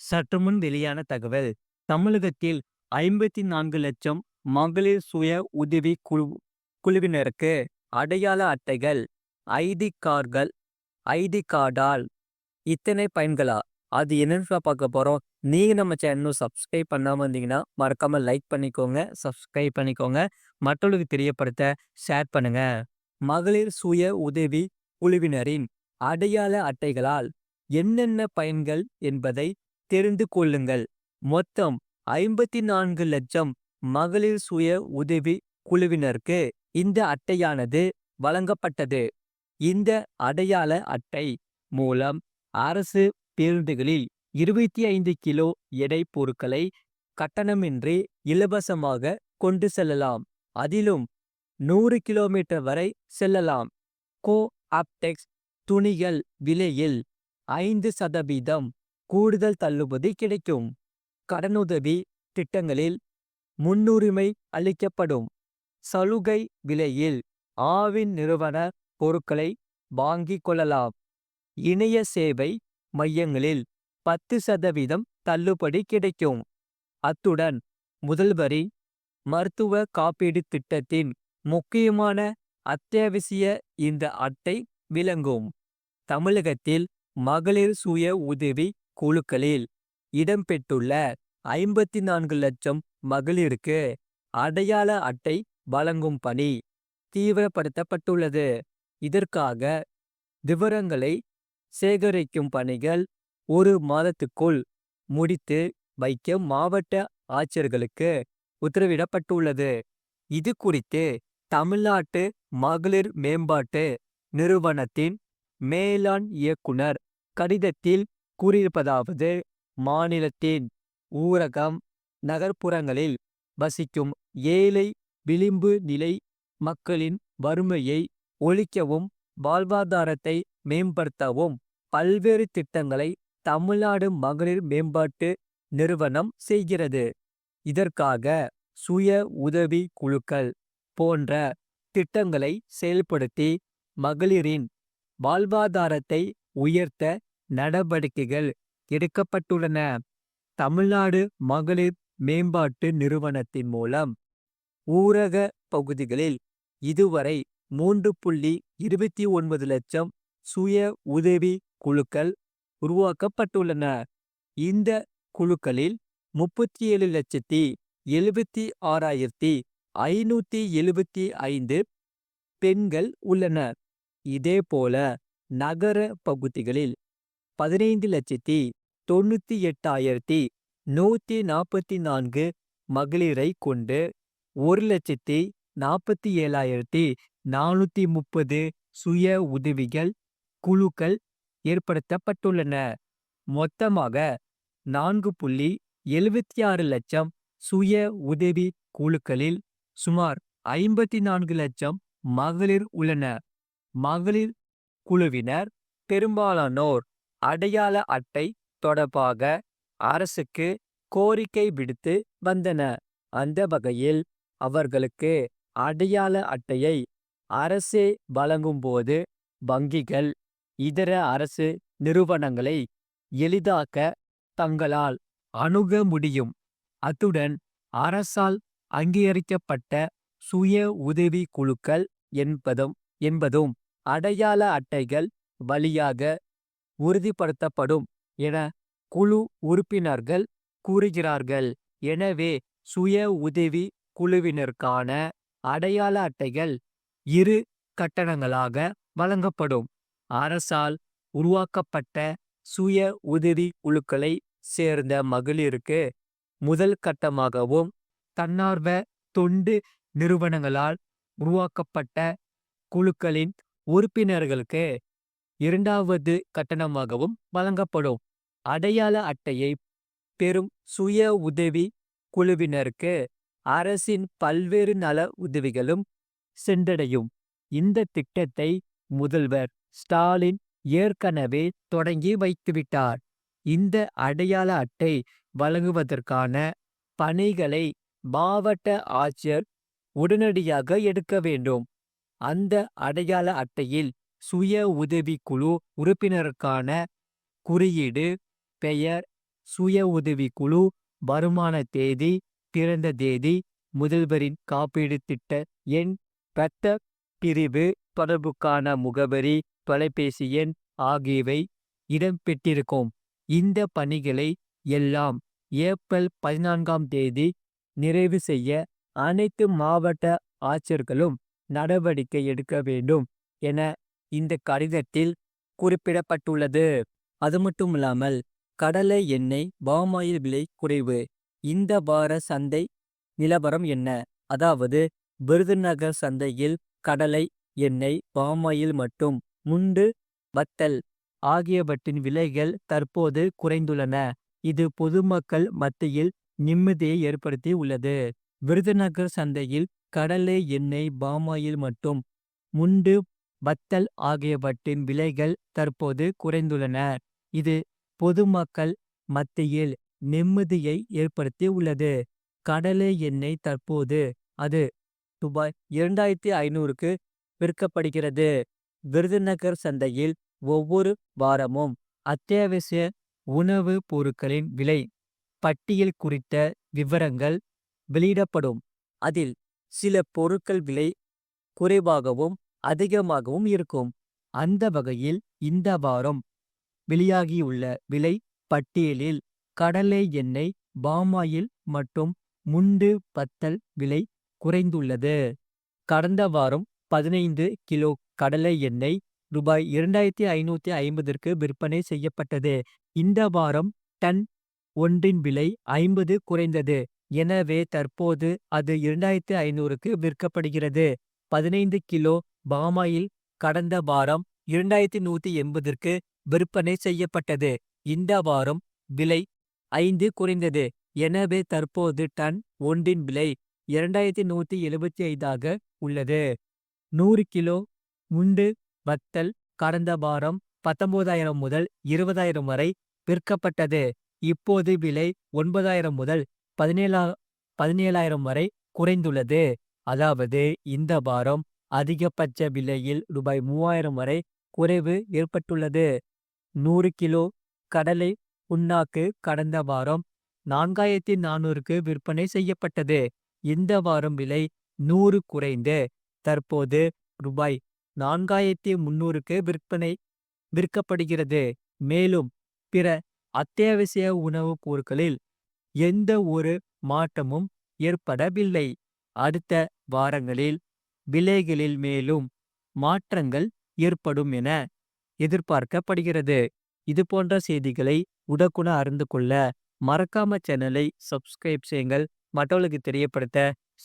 சற்றுமுன் வெளியான தகவல். தமிழகத்தில் ஐம்பத்தி நான்கு லட்சம் மகளிர் சுய உதவி குழு குழுவினருக்கு அடையாள அட்டைகள் ஐடி கார்கள் ஐடி கார்டால் இத்தனை பயன்களா? அது என்னன்னு பார்க்க போறோம். நீங்க நம்ம சேனலும் சப்ஸ்கிரைப் பண்ணாம இருந்தீங்கன்னா மறக்காம லைக் பண்ணிக்கோங்க சப்ஸ்கிரைப் பண்ணிக்கோங்க. மற்றவர்களுக்கு தெரியப்படுத்த ஷேர் பண்ணுங்க. மகளிர் சுய உதவி குழுவினரின் அடையாள அட்டைகளால் என்னென்ன பயன்கள் என்பதை தெரிந்து கொள்ளுங்கள். மொத்தம் ஐம்பத்தி நான்கு லட்சம் மகளிர் சுய உதவி குழுவினருக்கு இந்த அட்டையானது வழங்கப்பட்டது. இந்த அடையாள அட்டை மூலம் அரசு பேருந்துகளில் இருபத்தி ஐந்து கிலோ எடை பொருட்களை கட்டணமின்றி இலவசமாக கொண்டு செல்லலாம். அதிலும் நூறு கிலோமீட்டர் வரை செல்லலாம். கோ ஆப்டெக்ஸ் துணிகள் விலையில் ஐந்து சதவீதம் கூடுதல் தள்ளுபடி கிடைக்கும். கடனுதவி திட்டங்களில் முன்னுரிமை அளிக்கப்படும். சலுகை விலையில் ஆவின் நிறுவன பொருட்களை வாங்கிக் கொள்ளலாம். இணைய சேவை மையங்களில் பத்து சதவீதம் தள்ளுபடி கிடைக்கும். அத்துடன் முதல்வரி மருத்துவ காப்பீடு திட்டத்தின் முக்கியமான அத்தியாவசிய இந்த அட்டை விளங்கும். தமிழகத்தில் மகளிர் சுய உதவி குழுக்களில் இடம்பெற்றுள்ள ஐம்பத்தி நான்கு லட்சம் மகளிருக்கு அடையாள அட்டை வழங்கும் பணி தீவிரப்படுத்தப்பட்டுள்ளது. இதற்காக விவரங்களை சேகரிக்கும் பணிகள் ஒரு மாதத்துக்குள் முடித்து வைக்க மாவட்ட ஆட்சியர்களுக்கு உத்தரவிடப்பட்டுள்ளது. இது குறித்து தமிழ்நாட்டு மகளிர் மேம்பாட்டு நிறுவனத்தின் மேலாண் இயக்குனர் கடிதத்தில் கூறியிருப்பதாவது மாநிலத்தின் ஊரகம் நகர்ப்புறங்களில் வசிக்கும் ஏழை விளிம்பு நிலை மக்களின் வறுமையை ஒழிக்கவும் வாழ்வாதாரத்தை மேம்படுத்தவும் பல்வேறு திட்டங்களை தமிழ்நாடு மகளிர் மேம்பாட்டு நிறுவனம் செய்கிறது. இதற்காக சுய உதவி குழுக்கள் போன்ற திட்டங்களை செயல்படுத்தி மகளிரின் வாழ்வாதாரத்தை உயர்த்த நடவடிக்கைகள் எடுக்கப்பட்டுள்ளன. தமிழ்நாடு மகளிர் மேம்பாட்டு நிறுவனத்தின் மூலம் ஊரக பகுதிகளில் இதுவரை மூன்று புள்ளி இருபத்தி ஒன்பது லட்சம் சுய உதவி குழுக்கள் உருவாக்கப்பட்டுள்ளன. இந்த குழுக்களில் முப்பத்தி ஏழு லட்சத்தி எழுபத்தி ஆறாயிரத்தி ஐநூத்தி எழுபத்தி ஐந்து பெண்கள் உள்ளனர். இதேபோல நகர பகுதிகளில் பதினைந்து லட்சத்தி தொண்ணூத்தி எட்டாயிரத்தி நூத்தி நாற்பத்தி நான்கு மகளிரை கொண்டு ஒரு லட்சத்தி நாற்பத்தி ஏழாயிரத்தி நானூத்தி முப்பது சுய உதவிகள் குழுக்கள் ஏற்படுத்தப்பட்டுள்ளன. மொத்தமாக நான்கு புள்ளி எழுபத்தி ஆறு லட்சம் சுய உதவி குழுக்களில் சுமார் ஐம்பத்தி நான்கு லட்சம் மகளிர் உள்ளனர். மகளிர் குழுவினர் பெரும்பாலானோர் அடையாள அட்டை தொடர்பாக அரசுக்கு கோரிக்கை விடுத்து வந்தன. அந்த வகையில் அவர்களுக்கு அடையாள அட்டையை அரசே வழங்கும்போது வங்கிகள் இதர அரசு நிறுவனங்களை எளிதாக்க தங்களால் அணுக முடியும். அத்துடன் அரசால் அங்கீகரிக்கப்பட்ட சுய உதவி குழுக்கள் என்பதும் என்பதும் அடையாள அட்டைகள் வழியாக உறுதிப்படுத்தப்படும் என குழு உறுப்பினர்கள் கூறுகிறார்கள். எனவே சுய உதவி குழுவினருக்கான அடையாள அட்டைகள் இரு கட்டணங்களாக வழங்கப்படும். அரசால் உருவாக்கப்பட்ட சுய உதவி குழுக்களை சேர்ந்த மகளிருக்கு முதல் கட்டமாகவும் தன்னார்வ தொண்டு நிறுவனங்களால் உருவாக்கப்பட்ட குழுக்களின் உறுப்பினர்களுக்கு இரண்டாவது கட்டணமாகவும் வழங்கப்படும். அடையாள அட்டையை பெறும் சுய உதவி குழுவினருக்கு அரசின் பல்வேறு நல உதவிகளும் சென்றடையும். இந்த திட்டத்தை முதல்வர் ஸ்டாலின் ஏற்கனவே தொடங்கி வைத்துவிட்டார். இந்த அடையாள அட்டை வழங்குவதற்கான பணிகளை மாவட்ட ஆட்சியர் உடனடியாக எடுக்க வேண்டும். அந்த அடையாள அட்டையில் சுய உதவிக்குழு உறுப்பினருக்கான குறியீடு பெயர் சுய உதவிக்குழு வருமான தேதி பிறந்த தேதி முதல்வரின் காப்பீடு திட்ட எண் இரத்த பிரிவு தொடர்புக்கான முகவரி தொலைபேசி எண் ஆகியவை இடம்பெற்றிருக்கும் இந்த பணிகளை எல்லாம் ஏப்ரல் பதினான்காம் தேதி நிறைவு செய்ய அனைத்து மாவட்ட ஆட்சியர்களும் நடவடிக்கை எடுக்க வேண்டும் என இந்த கடிதத்தில் குறிப்பிடப்பட்டுள்ளது. அது மட்டுமில்லாமல் கடலை எண்ணெய் பாமாயில் விலை குறைவு இந்த வார சந்தை நிலவரம் என்ன? அதாவது விருதுநகர் சந்தையில் கடலை எண்ணெய் பாமாயில் மற்றும் முண்டு வத்தல் ஆகியவற்றின் விலைகள் தற்போது குறைந்துள்ளன. இது பொதுமக்கள் மத்தியில் நிம்மதியை ஏற்படுத்தி உள்ளது. விருதுநகர் சந்தையில் கடலை எண்ணெய் பாமாயில் மற்றும் முண்டு வத்தல் ஆகியவற்றின் விலைகள் தற்போது குறைந்துள்ளன. இது பொதுமக்கள் மத்தியில் நிம்மதியை ஏற்படுத்தி உள்ளது கடலை எண்ணெய் தற்போது அது ரூபாய் இரண்டாயிரத்தி ஐநூறுக்கு விற்கப்படுகிறது. விருதுநகர் சந்தையில் ஒவ்வொரு வாரமும் அத்தியாவசிய உணவு பொருட்களின் விலை பட்டியல் குறித்த விவரங்கள் வெளியிடப்படும். அதில் சில பொருட்கள் விலை குறைவாகவும் அதிகமாகவும் இருக்கும். அந்த வகையில் இந்த வாரம் வெளியாகியுள்ள விலை பட்டியலில் கடலை எண்ணெய் பாமாயில் மற்றும் முண்டு பத்தல் விலை குறைந்துள்ளது. கடந்த வாரம் பதினைந்து கிலோ கடலை எண்ணெய் ரூபாய் இரண்டாயிரத்தி ஐநூத்தி ஐம்பதற்கு விற்பனை செய்யப்பட்டது. இந்த வாரம் டன் ஒன்றின் விலை ஐம்பது குறைந்தது. எனவே தற்போது அது இரண்டாயிரத்தி ஐநூறுக்கு விற்கப்படுகிறது. பதினைந்து கிலோ பாமாயில் கடந்த வாரம் இரண்டாயிரத்தி நூத்தி எண்பதற்கு விற்பனை செய்யப்பட்டது. இந்த வாரம் விலை ஐந்து குறைந்தது. எனவே தற்போது டன் ஒன்றின் விலை இரண்டாயிரத்தி நூத்தி எழுபத்தி ஐந்தாக உள்ளது. நூறு கிலோ முண்டு வத்தல் கடந்த வாரம் பத்தொன்பதாயிரம் முதல் இருபதாயிரம் வரை விற்கப்பட்டது. இப்போது விலை ஒன்பதாயிரம் முதல் பதினேழா பதினேழாயிரம் வரை குறைந்துள்ளது. அதாவது இந்த வாரம் அதிகபட்ச விலையில் ரூபாய் மூவாயிரம் வரை குறைவு ஏற்பட்டுள்ளது. நூறு கிலோ கடலை புண்ணாக்கு கடந்த வாரம் நான்காயிரத்தி நானூறுக்கு விற்பனை செய்யப்பட்டது. இந்த வாரம் விலை நூறு குறைந்து தற்போது ரூபாய் நான்காயிரத்தி முன்னூறுக்கு விற்பனை விற்கப்படுகிறது. மேலும் பிற அத்தியாவசிய உணவுப் பொருட்களில் எந்த ஒரு மாற்றமும் ஏற்படவில்லை. அடுத்த வாரங்களில் விலைகளில் மேலும் மாற்றங்கள் ஏற்படும் என எதிர்பார்க்கப்படுகிறது. இது போன்ற செய்திகளை உடக்குண அறிந்து கொள்ள மறக்காம சேனலை சப்ஸ்கிரைப் செய்யுங்கள். மற்றவர்களுக்கு தெரியப்படுத்த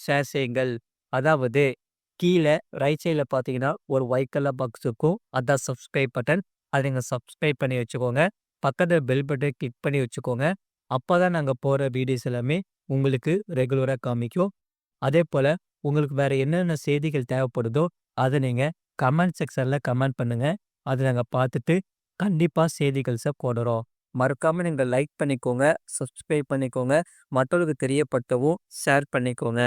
ஷேர் செய்யுங்கள். அதாவது கீழே ரைட் சைடில் பார்த்தீங்கன்னா ஒரு ஒயிட் கலர் பாக்ஸ் இருக்கும். அதான் சப்ஸ்கிரைப் பட்டன் அதை நீங்கள் சப்ஸ்கிரைப் பண்ணி வச்சுக்கோங்க. பக்கத்தில் பெல் பட்டன் கிளிக் பண்ணி வச்சுக்கோங்க. அப்போ தான் நாங்கள் போகிற வீடியோஸ் எல்லாமே உங்களுக்கு ரெகுலராக காமிக்கும். அதே போல் உங்களுக்கு வேறு என்னென்ன செய்திகள் தேவைப்படுதோ அதை நீங்கள் கமெண்ட் செக்ஷனில் கமெண்ட் பண்ணுங்கள் அதை நாங்கள் பார்த்துட்டு கண்டிப்பாக செய்திகள்ஸை போடுறோம். மறக்காமல் நீங்கள் லைக் பண்ணிக்கோங்க சப்ஸ்கிரைப் பண்ணிக்கோங்க. மற்றவர்களுக்கு தெரியப்படுத்தவும் ஷேர் பண்ணிக்கோங்க.